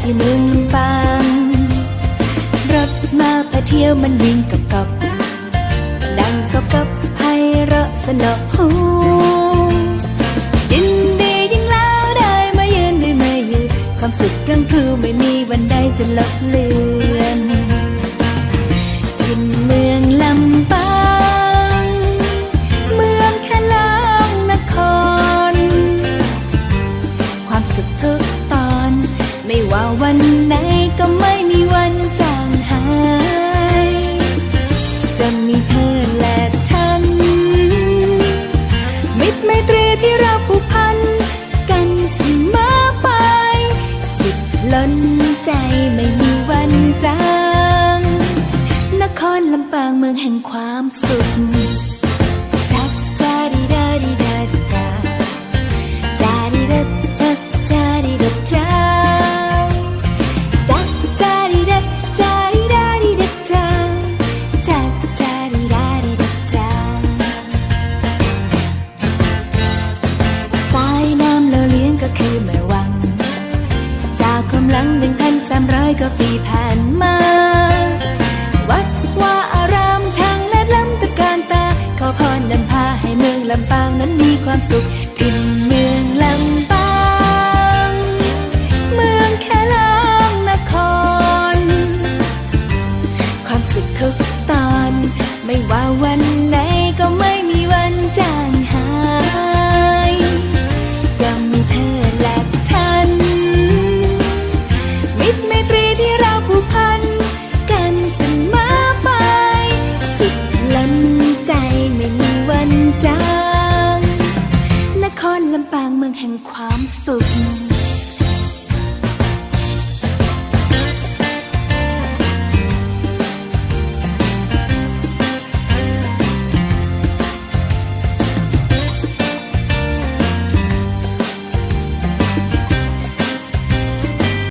ที่เมืองลำปางรถมาพาเที่ยวมันวิ่งกับกับ ดังกับกับไพเราะสนอหูยินดียิ่งแล้วได้มาเยือนได้มายืนความสุขยังคือไม่มีวันใดจะลบเลือน วันไหนก็ไม่มีวันจางหาย จะมีเธอและฉัน มิตรไมตรีที่เราผูกพัน กันเสมอไปสุดล้นใจไม่มีวันจาง นครลำปางเมืองแห่งความสุขาปีผ่านมา วัดว่าอารามช่างและล้ำตะการตา ขอพรนำพาให้เมืองลำปางนั้นมีความสุขถิ่นเมือง ไม่ว่าวันไหนก็ไม่มีวันจางหายจะมีเธอและฉัน มิตรไมตรีที่เราผูกพัน กันเสมอไป สุดล้นใจไม่มีวันจาง นครลำปางเมืองแห่งความสุข